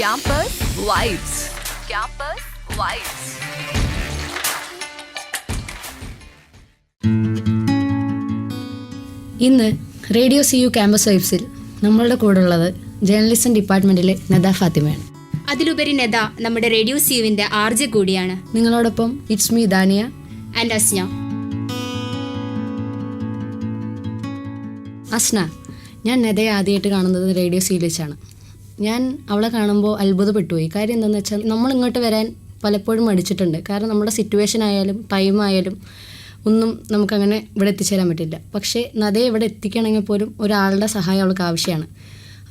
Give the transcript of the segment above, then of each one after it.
Campus Vibes. Campus Vibes. ഇന്ന് radio C U campus വൈബ്സിൽ നമ്മളുടെ കൂടെ ഉള്ളത് ജേർണലിസം ഡിപ്പാർട്ട്മെന്റിലെ നദ ഫാത്തിമയാണ്. അതിലുപരി നദ നമ്മുടെ റേഡിയോ സിയുവിന്റെ ആർജ കൂടിയാണ്. നിങ്ങളോടൊപ്പം it's me Dania. And Asna. Asna ഞാൻ നദയെ ആദ്യമായിട്ട് കാണുന്നത് റേഡിയോ സിയിൽ വെച്ചാണ് ഞാൻ അവളെ കാണുമ്പോൾ അത്ഭുതപ്പെട്ടുപോയി. കാര്യം എന്താണെന്ന് വെച്ചാൽ നമ്മൾ ഇങ്ങോട്ട് വരാൻ പലപ്പോഴും മടിച്ചിട്ടുണ്ട്. കാരണം നമ്മുടെ സിറ്റുവേഷൻ ആയാലും ടൈം ആയാലും ഒന്നും നമുക്കങ്ങനെ ഇവിടെ എത്തിച്ചേരാൻ പറ്റില്ല. പക്ഷേ നദയെ ഇവിടെ എത്തിക്കണമെങ്കിൽ പോലും ഒരാളുടെ സഹായം അവൾക്ക് ആവശ്യമാണ്.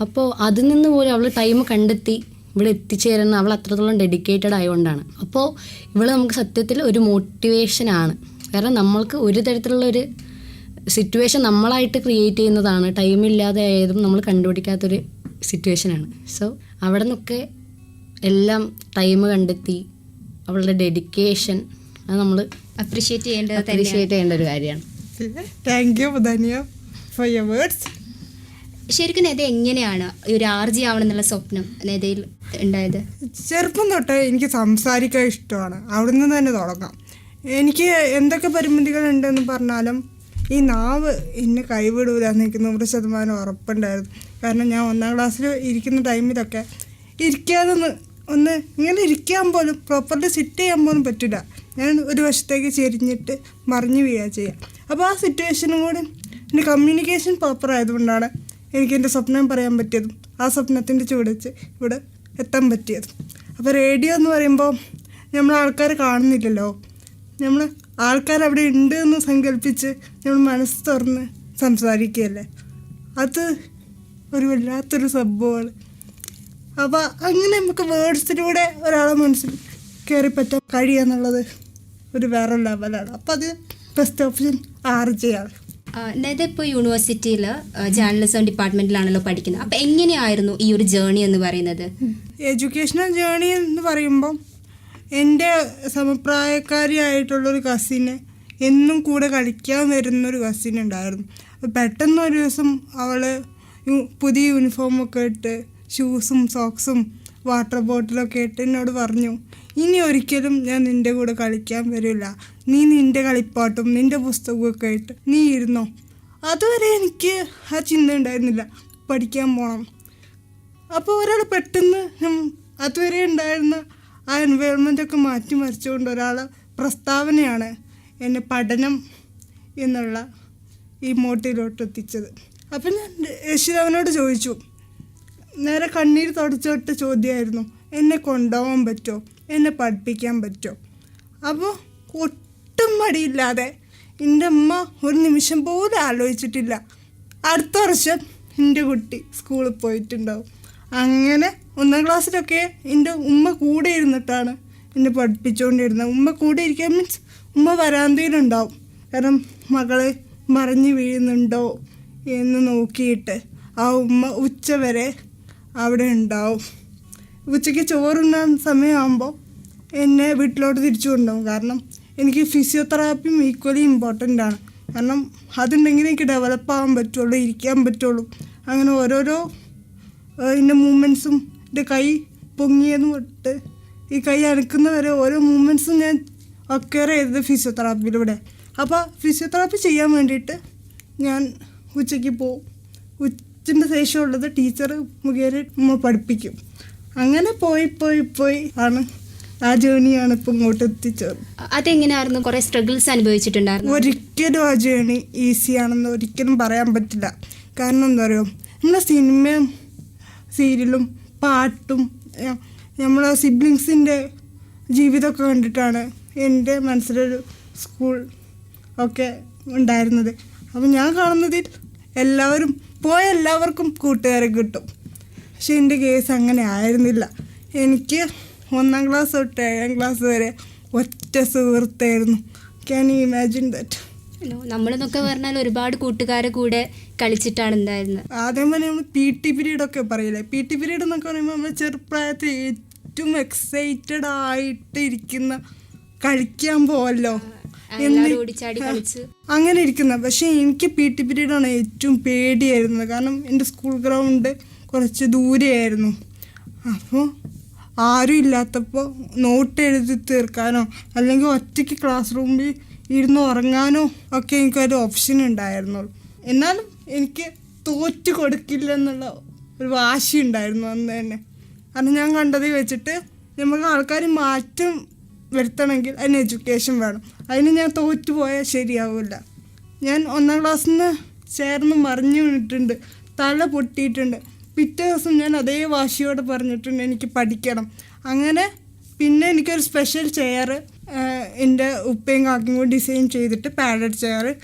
അപ്പോൾ അതിൽ നിന്ന് പോലും അവൾ ടൈം കണ്ടെത്തി ഇവിടെ എത്തിച്ചേരുന്ന അവൾ അത്രത്തോളം ഡെഡിക്കേറ്റഡ് ആയതുകൊണ്ടാണ്. അപ്പോൾ ഇവൾ നമുക്ക് സത്യത്തിൽ ഒരു മോട്ടിവേഷനാണ് കാരണം നമ്മൾക്ക് ഒരു തരത്തിലുള്ള ഒരു സിറ്റുവേഷൻ നമ്മളായിട്ട് ക്രിയേറ്റ് ചെയ്യുന്നതാണ്. ടൈമില്ലാതെ ആയതും നമ്മൾ കണ്ടുപിടിക്കാത്തൊരു സിറ്റുവേഷനാണ് സോ അവിടെ നിന്നൊക്കെ എല്ലാം ടൈം കണ്ടെത്തി അവളുടെ ഡെഡിക്കേഷൻ അത് നമ്മൾ അപ്രീഷിയേറ്റ് ചെയ്യേണ്ടത് തന്നെയാണ്. അപ്രീഷിയേറ്റ് ചെയ്യേണ്ട ഒരു കാര്യമാണ്. Thank you Dhanya for your words ശരിക്കും നേതെ എങ്ങനെയാണ് ഈ ഒരു ആർജി ആവണം എന്നുള്ള സ്വപ്നം നെതയിൽ ഉണ്ടായത്? ചെറുപ്പം തൊട്ട് എനിക്ക് സംസാരിക്കാൻ ഇഷ്ടമാണ്. അവിടെ നിന്ന് തന്നെ തുടങ്ങാം. എനിക്ക് എന്തൊക്കെ പരിമിതികൾ ഉണ്ടെന്ന് പറഞ്ഞാലും ഈ നാവ് എന്നെ കൈവിടൂല എന്ന് എനിക്ക് നൂറ് ശതമാനം ഉറപ്പുണ്ടായിരുന്നു. കാരണം ഞാൻ ഒന്നാം ക്ലാസ്സിൽ ഇരിക്കുന്ന ടൈമിലൊക്കെ ഇരിക്കാതെ ഒന്ന് ഇങ്ങനെ ഇരിക്കാൻ പോലും പ്രോപ്പർലി സിറ്റ് ചെയ്യാൻ പോലും പറ്റില്ല. ഞാൻ ഒരു വശത്തേക്ക് ചെരിഞ്ഞിട്ട് മറിഞ്ഞു വീഴുക ചെയ്യുക അപ്പോൾ ആ സിറ്റുവേഷനും കൂടി എന്റെ കമ്മ്യൂണിക്കേഷൻ പ്രോപ്പർ ആയതുകൊണ്ടാണ് എനിക്ക് എന്റെ സ്വപ്നം പറയാൻ പറ്റിയതും ആ സ്വപ്നത്തിന്റെ ചുവടിച്ച് ഇവിടെ എത്താൻ പറ്റിയതും. അപ്പോൾ റേഡിയോ എന്ന് പറയുമ്പോൾ നമ്മൾ ആൾക്കാരെ കാണുന്നില്ലല്ലോ. നമ്മൾ ആൾക്കാർ അവിടെ ഉണ്ട് എന്ന് സങ്കല്പിച്ച് നമ്മൾ മനസ്സ് തുറന്ന് സംസാരിക്കുകയല്ലേ? അത് ഒരു വല്ലാത്തൊരു സംഭവമാണ്. അപ്പോൾ അങ്ങനെ നമുക്ക് വേർഡ്സിലൂടെ ഒരാളെ മനസ്സിൽ കയറി പറ്റാൻ കഴിയുക എന്നുള്ളത് ഒരു വേറെ ലെവലാണ് അപ്പോൾ അത് ബെസ്റ്റ് ഓപ്ഷൻ ആർ ജെ ആണ്. നെത ഇപ്പോൾ യൂണിവേഴ്സിറ്റിയിൽ ജേർണലിസം ഡിപ്പാർട്ട്മെന്റിലാണല്ലോ പഠിക്കുന്നത്. അപ്പോൾ എങ്ങനെയായിരുന്നു ഈ ഒരു ജേണി എന്ന് പറയുന്നത്? എഡ്യൂക്കേഷണൽ ജേണി എന്ന് പറയുമ്പം എന്റെ സമപ്രായക്കാരിയായിട്ടുള്ളൊരു കസിന് എന്നും കൂടെ കളിക്കാൻ വരുന്നൊരു കസിൻ ഉണ്ടായിരുന്നു. പെട്ടെന്ന് ഒരു ദിവസം അവൾ പുതിയ യൂണിഫോമൊക്കെ ഇട്ട് ഷൂസും സോക്സും വാട്ടർ ബോട്ടിലൊക്കെ ഇട്ട് എന്നോട് പറഞ്ഞു ഇനി ഒരിക്കലും ഞാൻ നിന്റെ കൂടെ കളിക്കാൻ വരില്ല. നീ നിന്റെ കളിപ്പാട്ടും നിന്റെ പുസ്തകമൊക്കെ ഇട്ട് നീ ഇരുന്നോ? അതുവരെ എനിക്ക് ആ ചിന്ത ഉണ്ടായിരുന്നില്ല. പഠിക്കാൻ പോകണം അപ്പോൾ ഒരാൾ പെട്ടെന്ന് അതുവരെ ഉണ്ടായിരുന്ന ആ എൻവയോൺമെന്റൊക്കെ മാറ്റി മറിച്ചുകൊണ്ട് ഒരാൾ പ്രസ്താവനയാണ് എന്നെ പഠനം എന്നുള്ള ഈ മോട്ടിലോട്ട് എത്തിച്ചത് അപ്പം ഞാൻ രക്ഷിതാവിനോട് ചോദിച്ചു നേരെ കണ്ണീർ തുടച്ചോട്ട് ചോദ്യമായിരുന്നു എന്നെ കൊണ്ടുപോകാൻ പറ്റുമോ എന്നെ പഠിപ്പിക്കാൻ പറ്റുമോ അപ്പോൾ ഒട്ടും മടിയില്ലാതെ എന്റെ അമ്മ ഒരു നിമിഷം പോലും ആലോചിച്ചിട്ടില്ല. അടുത്ത വർഷം എന്റെ കുട്ടി സ്കൂളിൽ പോയിട്ടുണ്ടാവും. അങ്ങനെ ഒന്നാം ക്ലാസ്സിലൊക്കെ എന്റെ ഉമ്മ കൂടെ ഇരുന്നിട്ടാണ് എന്നെ പഠിപ്പിച്ചുകൊണ്ടിരുന്നത്. ഉമ്മ കൂടെ ഇരിക്കാൻ മീൻസ് ഉമ്മ വരാന്തയിലുണ്ടാവും. കാരണം മകളെ മറിഞ്ഞു വീഴുന്നുണ്ടോ? എന്ന് നോക്കിയിട്ട് ആ ഉമ്മ ഉച്ച വരെ അവിടെ ഉണ്ടാവും. ഉച്ചയ്ക്ക് ചോറുണ്ടാകുന്ന സമയമാകുമ്പോൾ എന്നെ വീട്ടിലോട്ട് തിരിച്ചു കൊണ്ടുപോകും. കാരണം എനിക്ക് ഫിസിയോതെറാപ്പിയും ഈക്വലി ഇമ്പോർട്ടന്റ് ആണ്. കാരണം അതുണ്ടെങ്കിൽ എനിക്ക് ഡെവലപ്പ് ആകാൻ പറ്റുള്ളൂ ഇരിക്കാൻ പറ്റുള്ളൂ. അങ്ങനെ ഓരോരോ എന്റെ മൂമെന്റ്സും എന്റെ കൈ പൊങ്ങിയത് തൊട്ട് ഈ കൈ അനക്കുന്നവരെ ഓരോ മൂമെന്റ്സും ഞാൻ ഒക്കേറെ ചെയ്തത് ഫിസിയോതെറാപ്പിയിലൂടെ അപ്പോൾ ഫിസിയോതെറാപ്പി ചെയ്യാൻ വേണ്ടിയിട്ട് ഞാൻ ഉച്ചയ്ക്ക് പോവും ഉച്ചന്റെ ശേഷമുള്ളത് ടീച്ചർ മുഖേന നമ്മൾ പഠിപ്പിക്കും. അങ്ങനെ പോയി പോയി പോയി ആണ്. ആ ജേണിയാണ് ഇപ്പം ഇങ്ങോട്ട് എത്തിച്ചത് അതെങ്ങനെയായിരുന്നു കുറേ സ്ട്രഗിൾസ് അനുഭവിച്ചിട്ടുണ്ടായിരുന്നു? ഒരിക്കലും ആ ജേണി ഈസി ആണെന്ന് ഒരിക്കലും പറയാൻ പറ്റില്ല. കാരണം എന്താ പറയുക നമ്മളെ സിനിമയും സീരിയലും പാട്ടും നമ്മളെ സിബ്ലിങ്സിന്റെ ജീവിതമൊക്കെ കണ്ടിട്ടാണ് എന്റെ മനസ്സിലൊരു സ്കൂൾ ഒക്കെ ഉണ്ടായിരുന്നത്. അപ്പം ഞാൻ കാണുന്നതിൽ എല്ലാവരും പോയ എല്ലാവർക്കും കൂട്ടുകാരെ കിട്ടും. പക്ഷെ എന്റെ കേസ് അങ്ങനെ ആയിരുന്നില്ല. എനിക്ക് ഒന്നാം ക്ലാസ് തൊട്ട് ഏഴാം ക്ലാസ് വരെ ഒറ്റ സുഹൃത്തായിരുന്നു. ക്യാൻ യു ഇമാജിൻ ദറ്റ് നമ്മളെന്നൊക്കെ പറഞ്ഞാൽ ഒരുപാട് കൂട്ടുകാരെ കൂടെ കളിച്ചിട്ടാണ് ഉണ്ടായിരുന്നത് ആദ്യം തന്നെ നമ്മൾ പി ടി പിരീഡ് ഒക്കെ പറയില്ലേ? പി ടി പീരീഡ് എന്നൊക്കെ പറയുമ്പോൾ നമ്മൾ ചെറുപ്രായത്തിൽ ഏറ്റവും എക്സൈറ്റഡ് ആയിട്ട് ഇരിക്കുന്ന കളിക്കാൻ പോവല്ലോ. ഓടിച്ചാടി കളിച്ച്. അങ്ങനെ ഇരിക്കുന്ന പക്ഷെ എനിക്ക് പി ടി ആണ് ഏറ്റവും പേടിയായിരുന്നത്. കാരണം എന്റെ സ്കൂൾ ഗ്രൗണ്ട് കുറച്ച് ദൂരെയായിരുന്നു. അപ്പോൾ ആരും ഇല്ലാത്തപ്പോൾ നോട്ട് എഴുതി തീർക്കാനോ അല്ലെങ്കിൽ ഒറ്റയ്ക്ക് ക്ലാസ് റൂമിൽ ഇരുന്ന് ഉറങ്ങാനോ ഒക്കെ എനിക്കൊരു ഓപ്ഷൻ ഉണ്ടായിരുന്നുള്ളൂ എന്നാലും എനിക്ക് തോറ്റു കൊടുക്കില്ല എന്നുള്ള ഒരു വാശി ഉണ്ടായിരുന്നു അന്ന് തന്നെ. കാരണം ഞാൻ കണ്ടതിൽ വെച്ചിട്ട് നമുക്ക് ആൾക്കാർ മാറ്റം വരുത്തണമെങ്കിൽ അതിന് എഡ്യൂക്കേഷൻ വേണം. അതിന് ഞാൻ തോറ്റു പോയാൽ ശരിയാവില്ല. ഞാൻ ഒന്നാം ക്ലാസ്സിൽ നിന്ന് ചേർന്ന് മറിഞ്ഞു വീണിട്ടുണ്ട്. തല പൊട്ടിയിട്ടുണ്ട്. പിറ്റേ ദിവസം ഞാൻ അതേ വാശിയോട് പറഞ്ഞിട്ടുണ്ട് എനിക്ക് പഠിക്കണം. അങ്ങനെ പിന്നെ എനിക്കൊരു സ്പെഷ്യൽ ചെയർ എന്റെ ഉപ്പയും കാക്കും കൂടി ഡിസൈൻ ചെയ്തിട്ട് പാഡഡ് ചെയർ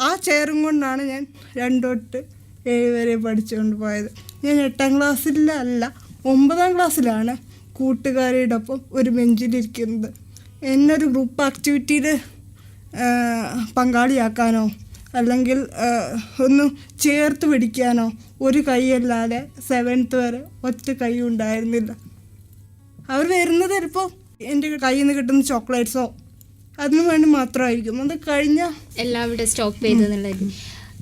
ആ ചെയറും കൊണ്ടാണ് ഞാൻ രണ്ടോട്ട് ഏഴ് വരെ പഠിച്ചുകൊണ്ട് പോയത്. ഞാൻ എട്ടാം ക്ലാസ്സിലല്ല ഒമ്പതാം ക്ലാസ്സിലാണ് കൂട്ടുകാരിയുടെ ഒപ്പം ഒരു ബെഞ്ചിലിരിക്കുന്നത്. എന്നൊരു ഗ്രൂപ്പ് ആക്ടിവിറ്റിയിൽ പങ്കാളിയാക്കാനോ അല്ലെങ്കിൽ ഒന്ന് ചേർത്ത് പിടിക്കാനോ ഒരു കൈയല്ലാതെ സെവൻത്ത് വരെ ഒറ്റ കൈ ഉണ്ടായിരുന്നില്ല. അവർ വരുന്നത് ചിലപ്പോൾ എന്റെ കയ്യിൽ നിന്ന് കിട്ടുന്ന ചോക്ലേറ്റ്സോ അതിനു വേണ്ടി മാത്രമായിരിക്കും. അത് കഴിഞ്ഞ എല്ലാം ഇവിടെ സ്റ്റോപ്പ് ചെയ്തു എന്നുള്ളത്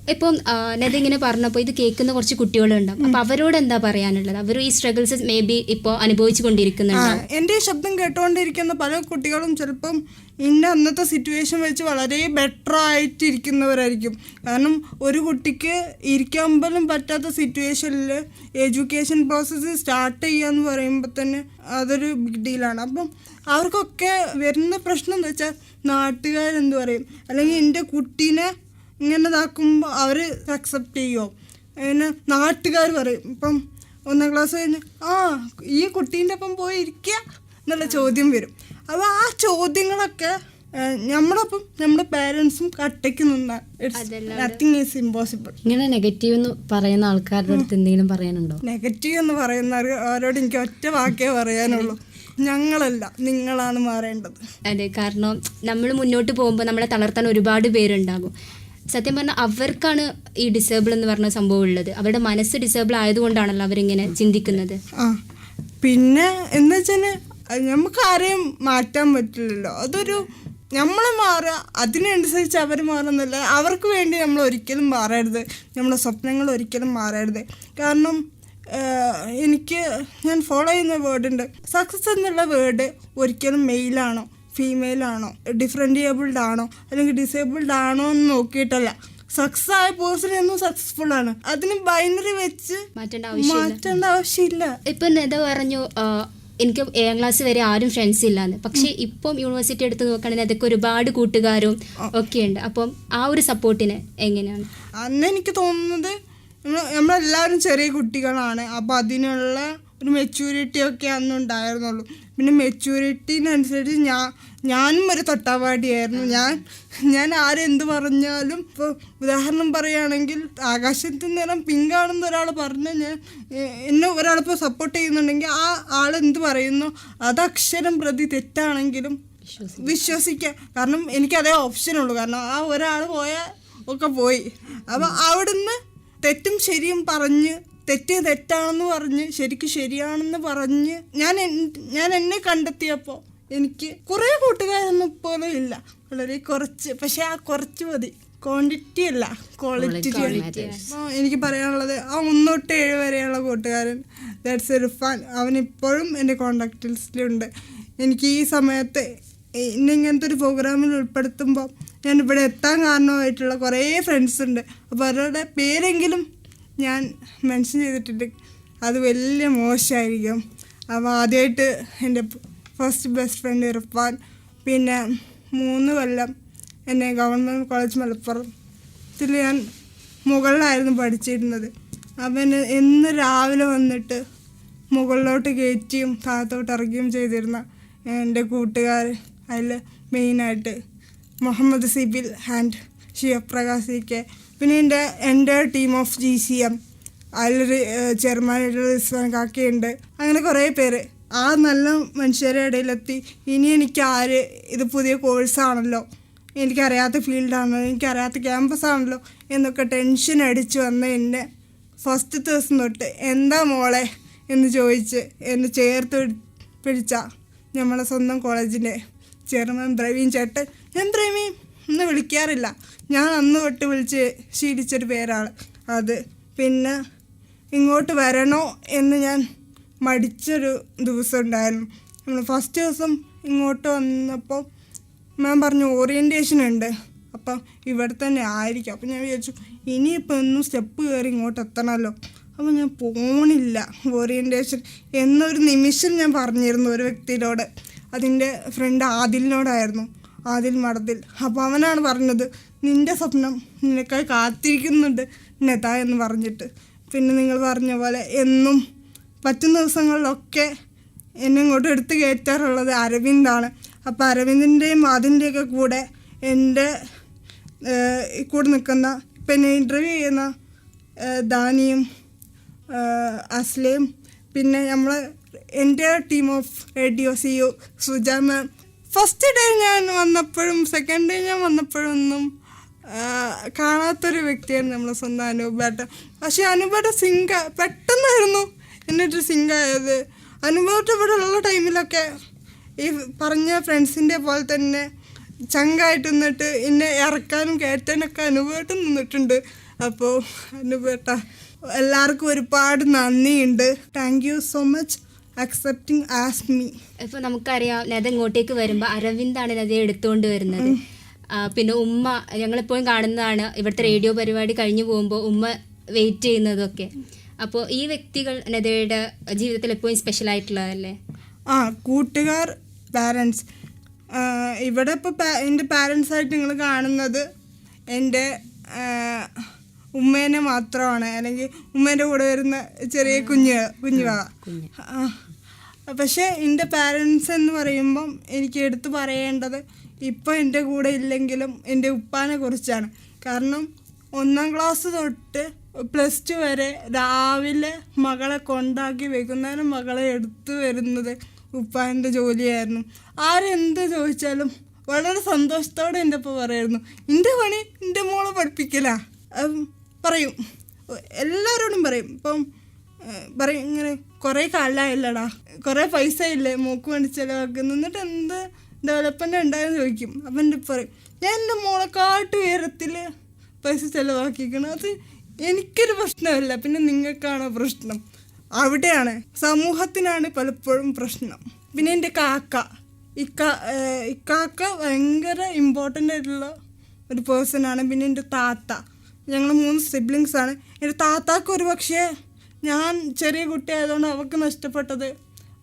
ഇപ്പം നദി ഇങ്ങനെ പറഞ്ഞപ്പോൾ ഇത് കേൾക്കുന്ന കുറച്ച് കുട്ടികളുണ്ടാവും. അപ്പൊ അവരോട് എന്താ പറയാനുള്ളത്? അവർ ഈ സ്ട്രഗിൾസ് മേ ബി ഇപ്പോൾ അനുഭവിച്ചു ആ, എന്റെ ശബ്ദം കേട്ടുകൊണ്ടിരിക്കുന്ന പല കുട്ടികളും ചിലപ്പം ഇന്ന അന്നത്തെ സിറ്റുവേഷൻ വെച്ച് വളരെ ബെറ്റർ ആയിട്ടിരിക്കുന്നവരായിരിക്കും. കാരണം ഒരു കുട്ടിക്ക് ഇരിക്കാൻ പോലും പറ്റാത്ത സിറ്റുവേഷനിൽ എഡ്യൂക്കേഷൻ പ്രോസസ്സ് സ്റ്റാർട്ട് ചെയ്യുക എന്ന് പറയുമ്പോൾ തന്നെ അതൊരു ബിഗ് ഡീലാണ് അപ്പം അവർക്കൊക്കെ വരുന്ന പ്രശ്നം എന്താ വെച്ചാൽ നാട്ടുകാരെന്ത് പറയും? അല്ലെങ്കിൽ എന്റെ കുട്ടീനെ ഇങ്ങനെ ഇതാക്കുമ്പോൾ അവർ അക്സെപ്റ്റ് ചെയ്യുമോ പിന്നെ നാട്ടുകാർ പറയും ഇപ്പം ഒന്നാം ക്ലാസ് കഴിഞ്ഞ് ആ ഈ കുട്ടീന്റെ ഒപ്പം പോയി ഇരിക്കുക എന്നുള്ള ചോദ്യം വരും. അപ്പോൾ ആ ചോദ്യങ്ങളൊക്കെ നമ്മളൊപ്പം നമ്മുടെ പേരൻസും കട്ടയ്ക്ക് നത്തിങ് ഈസ് ഇമ്പോസിബിൾ ഇങ്ങനെ നെഗറ്റീവ് എന്ന് പറയുന്ന ആൾക്കാരുടെ അടുത്ത് എന്തെങ്കിലും പറയാനുണ്ടോ? നെഗറ്റീവ് എന്ന് പറയുന്ന അവരോട് എനിക്ക് ഒറ്റ വാക്കേ പറയാനുള്ളൂ. ഞങ്ങളല്ല നിങ്ങളാണ് മാറേണ്ടത്. അതെ കാരണം നമ്മൾ മുന്നോട്ട് പോകുമ്പോൾ നമ്മളെ തളർത്താൻ ഒരുപാട് പേരുണ്ടാകും. സത്യം പറഞ്ഞാൽ അവർക്കാണ് ഈ ഡിസേബിൾ എന്ന് പറഞ്ഞ സംഭവം ഉള്ളത്. അവരുടെ മനസ്സ് ഡിസേബിൾ ആയതുകൊണ്ടാണല്ലോ അവരിങ്ങനെ ചിന്തിക്കുന്നത്. പിന്നെ എന്ന് വെച്ചാൽ നമുക്ക് ആരെയും മാറ്റാൻ പറ്റില്ലല്ലോ. അതൊരു നമ്മൾ മാറുക അതിനനുസരിച്ച് അവർ മാറുന്നില്ല. അവർക്ക് വേണ്ടി നമ്മൾ ഒരിക്കലും മാറരുത്. നമ്മുടെ സ്വപ്നങ്ങൾ ഒരിക്കലും മാറരുത്. കാരണം എനിക്ക് ഞാൻ ഫോളോ ചെയ്യുന്ന വേർഡുണ്ട് സക്സസ് എന്നുള്ള വേർഡ് ഒരിക്കലും മെയിലാണോ. ഫീമെയിലാണോ ഡിഫറെന്റിയബിൾഡ് ആണോ? അല്ലെങ്കിൽ ഡിസേബിൾഡ് ആണോ എന്ന് നോക്കിയിട്ടല്ല. സക്സസ് ആയ പേഴ്സൺ എന്നും സക്സസ്ഫുൾ ആണ്. അതിന് ബൈനറി വെച്ച് മാറ്റേണ്ട ആവശ്യമില്ല. മാറ്റേണ്ട ആവശ്യമില്ല. ഇപ്പൊ നെത പറഞ്ഞു എനിക്ക് ഏഴാം ക്ലാസ് വരെ ആരും ഫ്രണ്ട്സ് ഇല്ലാന്ന്. പക്ഷെ ഇപ്പം യൂണിവേഴ്സിറ്റി എടുത്ത് നോക്കുകയാണെങ്കിൽ അതൊക്കെ ഒരുപാട് കൂട്ടുകാരും ഒക്കെ ഉണ്ട്. അപ്പം ആ ഒരു സപ്പോർട്ടിന് എങ്ങനെയാണ്? അന്ന് എനിക്ക് തോന്നുന്നത് നമ്മളെല്ലാവരും ചെറിയ കുട്ടികളാണ്. അപ്പം അതിനുള്ള ഒരു മെച്യൂരിറ്റി ഒക്കെ അന്ന് ഉണ്ടായിരുന്നുള്ളൂ. പിന്നെ മെച്യൂരിറ്റിനനുസരിച്ച് ഞാൻ ഞാനും ഒരു തൊട്ടാവാടിയായിരുന്നു. ഞാൻ ഞാൻ ആരെന്ത് പറഞ്ഞാലും ഇപ്പോൾ ഉദാഹരണം പറയുകയാണെങ്കിൽ ആകാശത്തിൽ നിറം പിങ്കാണെന്ന് ഒരാൾ പറഞ്ഞാൽ ഞാൻ എന്നെ ഒരാളിപ്പോൾ സപ്പോർട്ട് ചെയ്യുന്നുണ്ടെങ്കിൽ ആ ആൾ എന്ത് പറയുന്നു? അത് അക്ഷരം പ്രതി തെറ്റാണെങ്കിലും വിശ്വസിക്കാം. കാരണം എനിക്കതേ ഓപ്ഷനുള്ളൂ കാരണം ആ ഒരാൾ പോയാൽ ഒക്കെ പോയി. അപ്പോൾ അവിടുന്ന് തെറ്റും ശരിയും പറഞ്ഞ് തെറ്റ് തെറ്റാണെന്ന് പറഞ്ഞ് ശരിക്ക് ശരിയാണെന്ന് പറഞ്ഞ് ഞാൻ ഞാൻ എന്നെ കണ്ടെത്തിയപ്പോൾ എനിക്ക് കുറേ കൂട്ടുകാരൊന്നും പോലും ഇല്ല. വളരെ കുറച്ച് പക്ഷെ ആ കുറച്ച് മതി. ക്വാണ്ടിറ്റി അല്ല ക്വാളിറ്റി എനിക്ക് പറയാനുള്ളത് ആ ഒന്ന് തൊട്ട് ഏഴ് വരെയുള്ള കൂട്ടുകാരൻ ദാറ്റ്സ് ഇർഫാൻ അവനിപ്പോഴും എന്റെ കോണ്ടാക്ട് ലിസ്റ്റിലുണ്ട് എനിക്ക് ഈ സമയത്ത് എന്നെ ഇങ്ങനത്തെ ഒരു പ്രോഗ്രാമിൽ ഉൾപ്പെടുത്തുമ്പോൾ ഞാൻ ഇവിടെ എത്താൻ കാരണമായിട്ടുള്ള കുറേ ഫ്രണ്ട്സ് ഉണ്ട്. അപ്പോൾ അവരുടെ പേരെങ്കിലും ഞാൻ മെൻഷൻ ചെയ്തിട്ടുണ്ട് അത് വലിയ മോശമായിരിക്കും അപ്പോൾ ആദ്യമായിട്ട് എന്റെ ഫസ്റ്റ് ബെസ്റ്റ് ഫ്രണ്ട് ഇർഫാൻ പിന്നെ മൂന്ന് കൊല്ലം എന്നെ ഗവൺമെന്റ് കോളേജ് മലപ്പുറത്തിൽ ഞാൻ മുകളിലായിരുന്നു പഠിച്ചിരുന്നത്. അപ്പം എന്നെ എന്ന് രാവിലെ വന്നിട്ട് മുകളിലോട്ട് കയറ്റിയും താഴത്തോട്ട് ഇറക്കുകയും ചെയ്തിരുന്ന എന്റെ കൂട്ടുകാർ അതിൽ മെയിനായിട്ട് മുഹമ്മദ് സിബിൽ ആൻഡ് ശിവപ്രകാശ് കെ പിന്നെ എന്റെ എന്റെ team of G C M അതിലൊരു ചെയർമാനായിട്ടുള്ള റിസ്വാൻ കാക്കയുണ്ട്. അങ്ങനെ കുറേ പേര്. ആ നല്ല മനുഷ്യരുടെ ഇടയിലെത്തി. ഇനി എനിക്ക് ആര് ഇത് പുതിയ കോഴ്സാണല്ലോ എനിക്കറിയാത്ത ഫീൽഡാണല്ലോ എനിക്കറിയാത്ത ക്യാമ്പസ് ആണല്ലോ? എന്നൊക്കെ ടെൻഷൻ അടിച്ച് വന്ന എന്നെ ഫസ്റ്റ് ദിവസം തൊട്ട് എന്താ മോളെ എന്ന് ചോദിച്ച് എന്നെ ചേർത്ത് പിടിച്ച. നമ്മളെ സ്വന്തം കോളേജിന്റെ ചെയർമാൻ പ്രവീൺ ചേട്ടൻ. ഞാൻ പ്രവീൺ എന്ന് വിളിക്കാറില്ല. ഞാൻ അന്ന് തൊട്ട് വിളിച്ച് ശീലിച്ചൊരു പേരാണ്. അത് പിന്നെ ഇങ്ങോട്ട് വരണോ എന്ന് ഞാൻ മടിച്ചൊരു ദിവസം ഉണ്ടായിരുന്നു നമ്മൾ ഫസ്റ്റ് ദിവസം ഇങ്ങോട്ട് വന്നപ്പോൾ മാം പറഞ്ഞു ഓറിയന്റേഷൻ ഉണ്ട്. അപ്പം ഇവിടെ തന്നെ ആയിരിക്കും. അപ്പം ഞാൻ വിചാരിച്ചു ഇനിയിപ്പോൾ ഒന്നും സ്റ്റെപ്പ് കയറി ഇങ്ങോട്ട് എത്തണമല്ലോ അപ്പം ഞാൻ പോണില്ല ഓറിയന്റേഷൻ എന്നൊരു നിമിഷം ഞാൻ പറഞ്ഞിരുന്നു ഒരു വ്യക്തിയോട്. അതിന്റെ ഫ്രണ്ട് ആദിലിനോടായിരുന്നു. ആദിൽ മടത്തിൽ. അപ്പോൾ അവനാണ് പറഞ്ഞത് നിന്റെ സ്വപ്നം നിനക്കായി കാത്തിരിക്കുന്നുണ്ട് നെത എന്ന് പറഞ്ഞിട്ട്. പിന്നെ നിങ്ങൾ പറഞ്ഞ പോലെ എന്നും പറ്റുന്ന ദിവസങ്ങളിലൊക്കെ എന്നെ ഇങ്ങോട്ട് എടുത്ത് കയറ്റാറുള്ളത് അരവിന്ദാണ്. അപ്പോൾ അരവിന്ദിന്റെയും അതിന്റെയൊക്കെ കൂടെ എന്റെ കൂടെ നിൽക്കുന്ന ഇപ്പം എന്നെ ഇന്റർവ്യൂ ചെയ്യുന്ന ദാനിയും അസ്ലയും പിന്നെ നമ്മൾ എന്റെ team of radio CO Suja ma'am first day ഞാൻ വന്നപ്പോഴും സെക്കൻഡ് ഡേ ഞാൻ വന്നപ്പോഴൊന്നും കാണാത്തൊരു വ്യക്തിയായിരുന്നു നമ്മളെ സ്വന്തം അനൂപേട്ട പക്ഷെ അനൂപേട്ട സിംഗ പെട്ടെന്നായിരുന്നു എന്നിട്ട് സിംഗായത്. അനുഭവത്തെ ഇവിടെ ഉള്ള ടൈമിലൊക്കെ ഈ പറഞ്ഞ ഫ്രണ്ട്സിന്റെ പോലെ തന്നെ ചങ്കായിട്ട് നിന്നിട്ട് എന്നെ ഇറക്കാനും കയറ്റാനൊക്കെ അനുഭവമായിട്ട് നിന്നിട്ടുണ്ട്. അപ്പോൾ അനുഭവട്ട എല്ലാവർക്കും ഒരുപാട് നന്ദിയുണ്ട്. Thank you so much accepting as me ഇപ്പൊ നമുക്കറിയാം നദ ഇങ്ങോട്ടേക്ക് വരുമ്പോൾ അരവിന്ദാണ് നദയെ എടുത്തുകൊണ്ട് വരുന്നത്. പിന്നെ ഉമ്മ ഞങ്ങളെപ്പോഴും കാണുന്നതാണ് ഇവിടുത്തെ റേഡിയോ പരിപാടി കഴിഞ്ഞു പോകുമ്പോൾ ഉമ്മ വെയിറ്റ് ചെയ്യുന്നതൊക്കെ. അപ്പോൾ ഈ വ്യക്തികൾ നദയുടെ ജീവിതത്തിൽ എപ്പോഴും സ്പെഷ്യൽ ആയിട്ടുള്ളതല്ലേ? ആ കൂട്ടുകാർ പാരൻസ് ഇവിടെ ഇപ്പോൾ എന്റെ പാരൻസായിട്ട് നിങ്ങൾ കാണുന്നത് എന്റെ ഉമ്മേനെ മാത്രമാണ്. അല്ലെങ്കിൽ ഉമ്മേന്റെ കൂടെ വരുന്ന ചെറിയ കുഞ്ഞു കുഞ്ഞുവാ. പക്ഷേ എന്റെ പാരൻസ് എന്ന് പറയുമ്പം എനിക്ക് എടുത്തു പറയേണ്ടത് ഇപ്പം എന്റെ കൂടെ ഇല്ലെങ്കിലും എന്റെ ഉപ്പാനെ കുറിച്ചാണ്. കാരണം ഒന്നാം ക്ലാസ് തൊട്ട് പ്ലസ് ടു വരെ രാവിലെ മകളെ കൊണ്ടാക്കി വൈകുന്നേരം മകളെ എടുത്തു വരുന്നത് ഉപ്പാന്റെ ജോലിയായിരുന്നു. ആരെന്ത് ചോദിച്ചാലും വളരെ സന്തോഷത്തോടെ എന്റെ ഒപ്പം പറയായിരുന്നു എന്റെ പണി എന്റെ മോളെ പഠിപ്പിക്കലാ. പറയും. എല്ലാവരോടും പറയും. ഇപ്പം പറയും ഇങ്ങനെ കുറേ കാലമായില്ലടാ കുറേ പൈസ ഇല്ലേ മോക്ക് വേണ്ടി ചിലവാക്കുന്നു എന്നിട്ട് എന്ത് ഡെവലപ്മെന്റ് ഉണ്ടായെന്ന് ചോദിക്കും. അപ്പം എന്റെ പറയും ഞാൻ എന്റെ മോളെക്കാട്ട് ഉയരത്തിൽ പൈസ ചിലവാക്കിക്കണം. അത് എനിക്കൊരു പ്രശ്നമല്ല. പിന്നെ നിങ്ങൾക്കാണോ പ്രശ്നം? അവിടെയാണ്. സമൂഹത്തിനാണ് പലപ്പോഴും പ്രശ്നം. പിന്നെ എന്റെ കാക്ക. ഇക്ക ഇക്കാക്ക ഭയങ്കര ഇമ്പോർട്ടന്റ് ആയിട്ടുള്ള ഒരു പേഴ്സണാണ് പിന്നെ എന്റെ താത്ത. ഞങ്ങൾ മൂന്ന് സിബ്ലിങ്സ് ആണ് എന്റെ താത്താക്ക് ഒരു പക്ഷേ ഞാൻ ചെറിയ കുട്ടിയായതുകൊണ്ട് അവൾക്ക് നഷ്ടപ്പെട്ടത്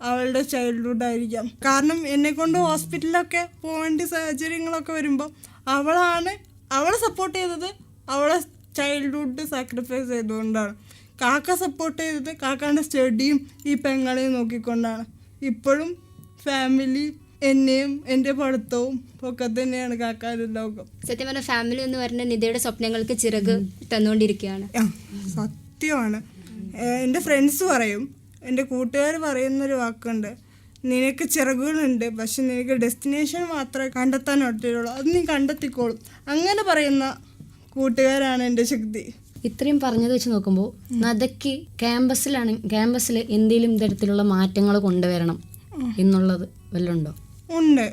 അവളുടെ ചൈൽഡ്ഹുഡ് ആയിരിക്കാം. കാരണം എന്നെ കൊണ്ട് ഹോസ്പിറ്റലിലൊക്കെ പോകേണ്ട സാഹചര്യങ്ങളൊക്കെ വരുമ്പോൾ അവളാണ് അവളെ സപ്പോർട്ട് ചെയ്തത് അവളെ ചൈൽഡ്ഹുഡ് സാക്രിഫൈസ് ചെയ്തുകൊണ്ടാണ്. കാക്ക സപ്പോർട്ട് ചെയ്തത് കാക്കാന്റെ സ്റ്റഡിയും ഈ പെങ്ങളെയും നോക്കിക്കൊണ്ടാണ്. ഇപ്പോഴും ഫാമിലി എന്നെയും എന്റെ പഠിത്തവും ഒക്കെ തന്നെയാണ് കാക്കാന്റെ ലോകം. സത്യം പറഞ്ഞ ഫാമിലി എന്ന് പറഞ്ഞ നിധയുടെ സ്വപ്നങ്ങൾക്ക് ചിറക് തന്നുകൊണ്ടിരിക്കുകയാണ്. സത്യമാണ്. എന്റെ എന്റെ ഫ്രണ്ട്സ് പറയും എന്റെ കൂട്ടുകാർ പറയുന്നൊരു വാക്കുണ്ട് നിനക്ക് ചിറകുകളുണ്ട് പക്ഷെ നിനക്ക് ഡെസ്റ്റിനേഷൻ മാത്രമേ കണ്ടെത്താൻ പറ്റുള്ളൂ. അത് നീ കണ്ടെത്തിക്കോളും. അങ്ങനെ പറയുന്ന കൂട്ടുകാരാണ് എന്റെ ശക്തി. ഇത്രയും പറഞ്ഞത് വെച്ച് നോക്കുമ്പോൾ നദയ്ക്ക് ക്യാമ്പസിലാണ് ക്യാമ്പസിൽ എന്തെങ്കിലും തരത്തിലുള്ള മാറ്റങ്ങൾ കൊണ്ടുവരണം എന്നുള്ളത് വല്ലതുണ്ടോ ഉണ്ട്.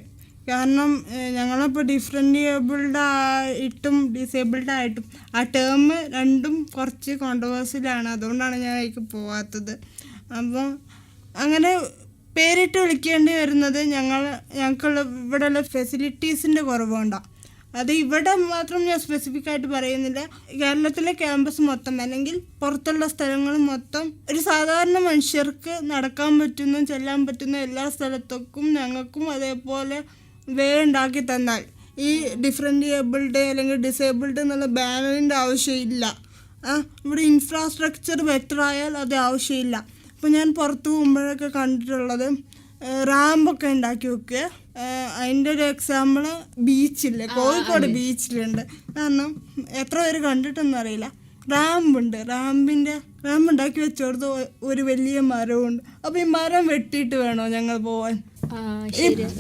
കാരണം ഞങ്ങളിപ്പോൾ ഡിഫറെന്റ് ഏബിൾഡ് ആയിട്ടും ഡിസേബിൾഡ് ആയിട്ടും ആ ടേം രണ്ടും കുറച്ച് കോൺട്രവേഴ്സിലാണ് അതുകൊണ്ടാണ് ഞാൻ അതിലേക്ക് പോവാത്തത്. അപ്പോൾ അങ്ങനെ പേരിട്ട് വിളിക്കേണ്ടി വരുന്നത് ഞങ്ങൾ ഞങ്ങൾക്കുള്ള ഇവിടെയുള്ള ഫെസിലിറ്റീസിന്റെ കുറവുകൊണ്ടാണ് അത് ഇവിടെ മാത്രം ഞാൻ സ്പെസിഫിക് ആയിട്ട് പറയുന്നില്ല. കേരളത്തിലെ ക്യാമ്പസ് മൊത്തം അല്ലെങ്കിൽ പുറത്തുള്ള സ്ഥലങ്ങൾ മൊത്തം ഒരു സാധാരണ മനുഷ്യർക്ക് നടക്കാൻ പറ്റുന്ന ചെല്ലാൻ പറ്റുന്ന എല്ലാ സ്ഥലത്തേക്കും ഞങ്ങൾക്കും അതേപോലെ വേ ഉണ്ടാക്കി തന്നാൽ ഈ ഡിഫറെന്റ് ഏബിൾഡ് അല്ലെങ്കിൽ ഡിസേബിൾഡ് എന്നുള്ള ബാനറിന്റെ ആവശ്യമില്ല. ഇവിടെ ഇൻഫ്രാസ്ട്രക്ചർ ബെറ്റർ ആയാൽ അത് ആവശ്യമില്ല. അപ്പോൾ ഞാൻ പുറത്ത് പോകുമ്പോഴൊക്കെ കണ്ടിട്ടുള്ളത് റാമ്പൊക്കെ ഉണ്ടാക്കി വെക്കുക അതിന്റെ ഒരു എക്സാമ്പിൾ ബീച്ചില്ലേ? കോഴിക്കോട് ബീച്ചിലുണ്ട്. കാരണം എത്ര പേര് കണ്ടിട്ടൊന്നും അറിയില്ല. റാമ്പുണ്ട്. റാമ്പിന്റെ റാമ്പ് ഉണ്ടാക്കി വെച്ചോടത്ത് ഒരു വലിയ മരമുണ്ട് അപ്പോൾ ഈ മരം വെട്ടിയിട്ട് വേണോ ഞങ്ങൾ പോവാൻ? ഇപ്പോഴും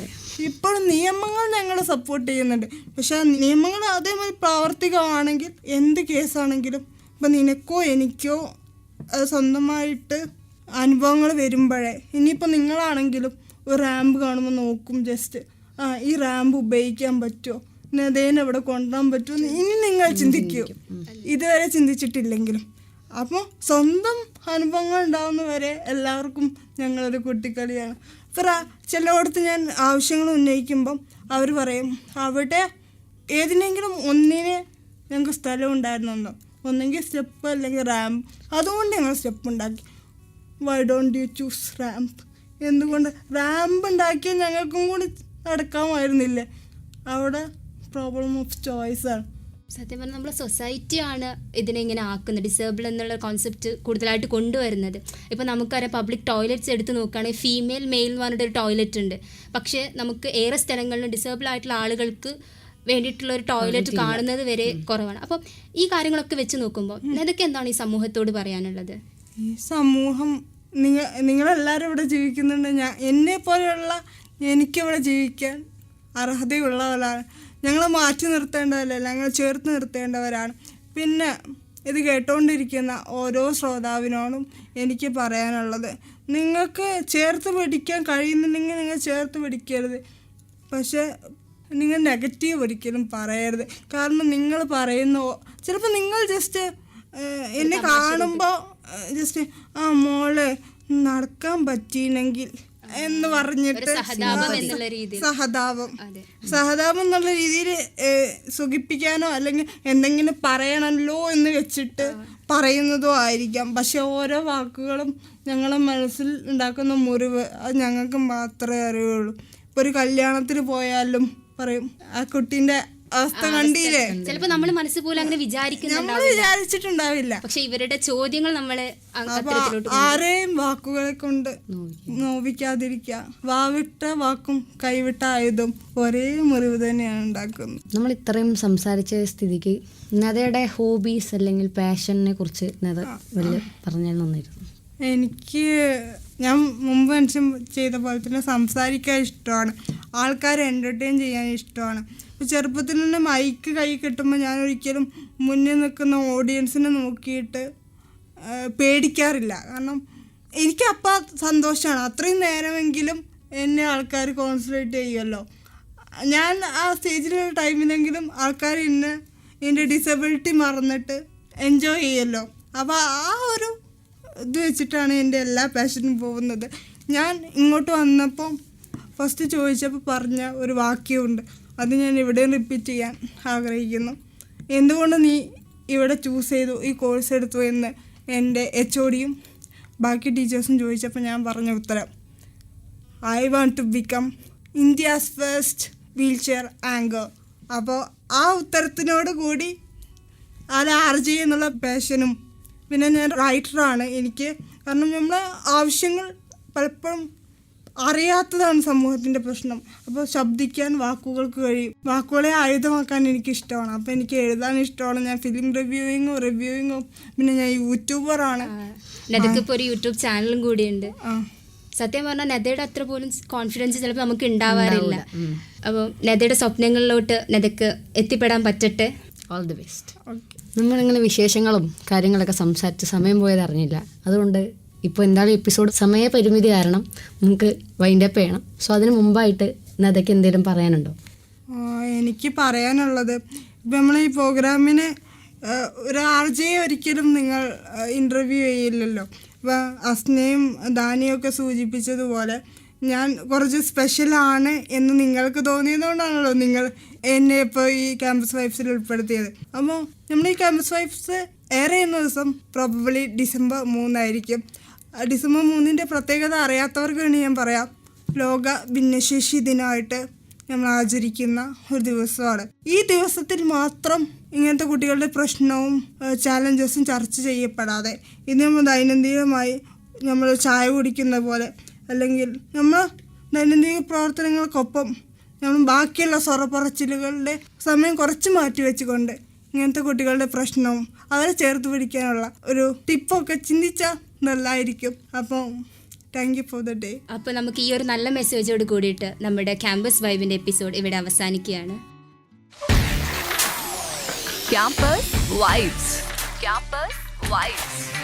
ഇപ്പോൾ നിയമങ്ങൾ ഞങ്ങൾ സപ്പോർട്ട് ചെയ്യുന്നുണ്ട്. പക്ഷെ ആ നിയമങ്ങൾ അതേമാതിരി പ്രാവർത്തികമാണെങ്കിൽ എന്ത് കേസാണെങ്കിലും ഇപ്പം നിനക്കോ എനിക്കോ സ്വന്തമായിട്ട് അനുഭവങ്ങൾ വരുമ്പോഴേ ഇനിയിപ്പോൾ നിങ്ങളാണെങ്കിലും ഒരു റാമ്പ് കാണുമ്പോൾ നോക്കും ജസ്റ്റ് ആ ഈ റാമ്പ് ഉപയോഗിക്കാൻ പറ്റുമോ നദേനെ അവിടെ കൊണ്ടുപോകാൻ പറ്റുമോ ഇനി നിങ്ങൾ ചിന്തിക്കൂ. ഇതുവരെ ചിന്തിച്ചിട്ടില്ലെങ്കിലും. അപ്പോൾ സ്വന്തം അനുഭവങ്ങൾ ഉണ്ടാവുന്നവരെ എല്ലാവർക്കും ഞങ്ങളൊരു കുട്ടിക്കളിയാണ്. ഇത്ര ചിലയിടത്ത് ഞാൻ ആവശ്യങ്ങൾ ഉന്നയിക്കുമ്പം അവർ പറയും അവിടെ ഏതിനെങ്കിലും ഒന്നിന് ഞങ്ങൾക്ക് സ്ഥലം ഉണ്ടായിരുന്നോ ഒന്നെങ്കിൽ സ്റ്റെപ്പ് അല്ലെങ്കിൽ റാമ്പ്. അതുകൊണ്ട് ഞങ്ങൾ സ്റ്റെപ്പ് ഉണ്ടാക്കി. Why don't you choose ramp എന്തുകൊണ്ട്? റാമ്പ് ഉണ്ടാക്കിയാൽ ഞങ്ങൾക്കും കൂടി നടക്കാമായിരുന്നില്ലേ? അവിടെ പ്രോബ്ലം ഓഫ് ചോയ്സ് ആണ്. സത്യം പറഞ്ഞാൽ നമ്മുടെ സൊസൈറ്റിയാണ് ഇതിനെ ഇങ്ങനെ ആക്കുന്നത് ഡിസേബിൾ എന്നുള്ള കോൺസെപ്റ്റ് കൂടുതലായിട്ട് കൊണ്ടുവരുന്നത്. ഇപ്പോൾ നമുക്കറിയാം പബ്ലിക് ടോയ്ലറ്റ്സ് എടുത്ത് നോക്കുകയാണെങ്കിൽ ഫീമെയിൽ മെയിൽ എന്ന് പറഞ്ഞിട്ട് ഒരു ടോയ്ലറ്റ് ഉണ്ട്. പക്ഷേ നമുക്ക് ഏറെ സ്ഥലങ്ങളിലും ഡിസേബിൾ ആയിട്ടുള്ള ആളുകൾക്ക് വേണ്ടിയിട്ടുള്ള ഒരു ടോയ്ലറ്റ് കാണുന്നത് വരെ കുറവാണ്. അപ്പം ഈ കാര്യങ്ങളൊക്കെ വെച്ച് നോക്കുമ്പോൾ ഇതൊക്കെ എന്താണ് ഈ സമൂഹത്തോട് പറയാനുള്ളത്? ഈ സമൂഹം നിങ്ങൾ നിങ്ങളെല്ലാവരും ഇവിടെ ജീവിക്കുന്നുണ്ട്. ഞാൻ എന്നെ പോലെയുള്ള എനിക്കിവിടെ ജീവിക്കാൻ അർഹതയുള്ളവരാണ്. ഞങ്ങൾ മാറ്റി നിർത്തേണ്ടതല്ല ഞങ്ങൾ ചേർത്ത് നിർത്തേണ്ടവരാണ്. പിന്നെ ഇത് കേട്ടുകൊണ്ടിരിക്കുന്ന ഓരോ ശ്രോതാവിനോടും എനിക്ക് പറയാനുള്ളത് നിങ്ങൾക്ക് ചേർത്ത് പിടിക്കാൻ കഴിയുന്നുണ്ടെങ്കിൽ നിങ്ങൾ ചേർത്ത് പിടിക്കരുത്. പക്ഷേ നിങ്ങൾ നെഗറ്റീവ് ഒരിക്കലും പറയരുത്. കാരണം നിങ്ങൾ പറയുന്ന ചിലപ്പോൾ നിങ്ങൾ ജസ്റ്റ് എന്നെ കാണുമ്പോൾ ജസ്റ്റ് ആ മോൾ നടക്കാൻ പറ്റിയില്ലെങ്കിൽ എന്ന് പറഞ്ഞിട്ട് സഹതാപം. സഹതാപം. എന്നുള്ള രീതിയിൽ സുഖിപ്പിക്കാനോ അല്ലെങ്കിൽ എന്തെങ്കിലും പറയണല്ലോ എന്ന് വെച്ചിട്ട് പറയുന്നതോ ആയിരിക്കാം. പക്ഷെ ഓരോ വാക്കുകളും ഞങ്ങളെ മനസ്സിൽ ഉണ്ടാക്കുന്ന മുറിവ് അത് ഞങ്ങൾക്ക് മാത്രമേ അറിയുള്ളൂ. ഇപ്പൊ ഒരു കല്യാണത്തിന് പോയാലും പറയും ആ കുട്ടീന്റെ അവസ്ഥ കണ്ടില്ലേ? ചിലപ്പോ നമ്മൾ മനസ്സിൽ പോലും അങ്ങനെ നമ്മൾ വിചാരിക്കുന്നുണ്ടാവില്ല വിചാരിച്ചിട്ടുണ്ടാവില്ല. പക്ഷെ ഇവരുടെ ചോദ്യങ്ങൾ നമ്മളെ അ- അപ്പൊ അത്തരത്തിലോട്ട് ആരെയും വാക്കുകളെ കൊണ്ട് നോവിക്കാതിരിക്കുക. വാവിട്ട വാക്കും കൈവിട്ട ആയുധം ഒരേ മുറിവ് തന്നെയാണ് ഉണ്ടാക്കുന്നത്. നമ്മൾ ഇത്രയും സംസാരിച്ച സ്ഥിതിക്ക് നദയുടെ ഹോബീസ് അല്ലെങ്കിൽ പാഷനെ കുറിച്ച് നദ വലിയ പറഞ്ഞു നന്നായിരുന്നു. എനിക്ക് ഞാൻ മുമ്പ് മനുഷ്യൻ ചെയ്ത പോലെ തന്നെ സംസാരിക്കാൻ ഇഷ്ടമാണ്. ആൾക്കാരെ എന്റർടൈൻ ചെയ്യാൻ ഇഷ്ടമാണ്. ഇപ്പോൾ ചെറുപ്പത്തിൽ തന്നെ മൈക്ക് കൈ കിട്ടുമ്പോൾ ഞാൻ ഒരിക്കലും മുന്നിൽ നിൽക്കുന്ന ഓഡിയൻസിനെ നോക്കിയിട്ട് പേടിക്കാറില്ല. കാരണം എനിക്ക് അപ്പം സന്തോഷമാണ് അത്രയും നേരമെങ്കിലും എന്നെ ആൾക്കാർ കോൺസെൻട്രേറ്റ് ചെയ്യുമല്ലോ ഞാൻ ആ സ്റ്റേജിലുള്ള ടൈമിലെങ്കിലും ആൾക്കാർ എന്നെ എന്റെ ഡിസബിലിറ്റി മറന്നിട്ട് എൻജോയ് ചെയ്യുമല്ലോ അപ്പോൾ ആ ഒരു ഇത് വെച്ചിട്ടാണ് എന്റെ എല്ലാ പാഷനും പോകുന്നത്. ഞാൻ ഇങ്ങോട്ട് വന്നപ്പോൾ ഫസ്റ്റ് ചോദിച്ചപ്പോൾ പറഞ്ഞ ഒരു വാക്യമുണ്ട്. അത് ഞാൻ ഇവിടെ റിപ്പീറ്റ് ചെയ്യാൻ ആഗ്രഹിക്കുന്നു. എന്തുകൊണ്ട് നീ ഇവിടെ ചൂസ് ചെയ്തു ഈ കോഴ്സ് എടുത്തു എന്ന് എന്റെ എച്ച് ഒ ഡിയും ബാക്കി ടീച്ചേഴ്സും ചോദിച്ചപ്പോൾ ഞാൻ പറഞ്ഞ ഉത്തരം. I want to become India's first wheelchair anchor അപ്പോൾ ആ ഉത്തരത്തിനോട് കൂടി അത് ആർജി എന്നുള്ള പാഷനും പിന്നെ ഞാൻ റൈറ്ററാണ് എനിക്ക് കാരണം നമ്മൾ ആവശ്യങ്ങൾ പലപ്പോഴും അറിയാത്തതാണ് സമൂഹത്തിന്റെ പ്രശ്നം. അപ്പോൾ ശബ്ദിക്കാൻ വാക്കുകൾക്ക് കഴിയും. വാക്കുകളെ ആയുധമാക്കാൻ എനിക്ക് ഇഷ്ടമാണ്. അപ്പോൾ എനിക്ക് എഴുതാൻ ഇഷ്ടമാണ്. ഞാൻ ഫിലിം റിവ്യൂയിങ്ങും റിവ്യൂയിങ്ങും പിന്നെ ഞാൻ യൂട്യൂബറാണ് നദക്ക് ഇപ്പോൾ ഒരു യൂട്യൂബ് ചാനലും കൂടിയുണ്ട്. ആ. സത്യം പറഞ്ഞാൽ നദയുടെ അത്ര പോലും കോൺഫിഡൻസ് ചിലപ്പോൾ നമുക്ക് ഉണ്ടാവാറില്ല. അപ്പോൾ നദയുടെ സ്വപ്നങ്ങളിലോട്ട് നദക്ക് എത്തിപ്പെടാൻ പറ്റട്ടെ? ഓൾ ദി ബെസ്റ്റ് ഓക്കെ നമ്മളിങ്ങനെ വിശേഷങ്ങളും കാര്യങ്ങളൊക്കെ സംസാരിച്ച് സമയം പോയത് അറിഞ്ഞില്ല. അതുകൊണ്ട് ഇപ്പോൾ എന്തായാലും എപ്പിസോഡ് സമയപരിമിതി കാരണം നമുക്ക് വൈൻഡ് അപ്പ് ചെയ്യണം. സോ അതിന് മുമ്പായിട്ട് നദയ്ക്ക് എന്തെങ്കിലും പറയാനുണ്ടോ? എനിക്ക് പറയാനുള്ളത് ഇപ്പം നമ്മൾ ഈ പ്രോഗ്രാമിന് ഒരാഴ്ചയെ ഒരിക്കലും നിങ്ങൾ ഇന്റർവ്യൂ ചെയ്യില്ലല്ലോ. അപ്പം അസ്നയും ദാനിയും ഒക്കെ സൂചിപ്പിച്ചതുപോലെ ഞാൻ കുറച്ച് സ്പെഷ്യലാണ് എന്ന് നിങ്ങൾക്ക് തോന്നിയതുകൊണ്ടാണല്ലോ നിങ്ങൾ എന്നെ ഇപ്പോൾ ഈ ക്യാമ്പസ് വൈഫ്സിൽ ഉൾപ്പെടുത്തിയത്. അപ്പോൾ നമ്മൾ ഈ ക്യാമ്പസ് വൈഫ്സ് ഏറെ എന്ന ദിവസം പ്രോബബിളി ഡിസംബർ മൂന്നായിരിക്കും. ഡിസംബർ മൂന്നിന്റെ പ്രത്യേകത അറിയാത്തവർക്ക് വേണ്ടി ഞാൻ പറയാം. ലോക ഭിന്നശേഷി ദിനമായിട്ട് നമ്മൾ ആചരിക്കുന്ന ഒരു ദിവസമാണ്. ഈ ദിവസത്തിൽ മാത്രം ഇങ്ങനത്തെ കുട്ടികളുടെ പ്രശ്നവും ചാലഞ്ചസും ചർച്ച ചെയ്യപ്പെടാതെ ഇന്ന് ദൈനംദിനമായി നമ്മൾ ചായ കുടിക്കുന്ന പോലെ അല്ലെങ്കിൽ നമ്മൾ ദൈനംദിന പ്രവർത്തനങ്ങൾക്കൊപ്പം നമ്മൾ ബാക്കിയുള്ള സ്വറപ്പറച്ചിലുകളുടെ സമയം കുറച്ച് മാറ്റി വെച്ചുകൊണ്ട് ഇങ്ങനത്തെ കുട്ടികളുടെ പ്രശ്നവും അവരെ ചേർത്ത് പിടിക്കാനുള്ള ഒരു ടിപ്പൊക്കെ ചിന്തിച്ചാൽ നല്ലതായിരിക്കും. അപ്പം thank you for the day അപ്പോൾ നമുക്ക് ഈ ഒരു നല്ല മെസ്സേജോട് കൂടിയിട്ട് നമ്മുടെ ക്യാമ്പസ് വൈബിന്റെ എപ്പിസോഡ് ഇവിടെ അവസാനിക്കുകയാണ്. Campus vibes campus Vibes.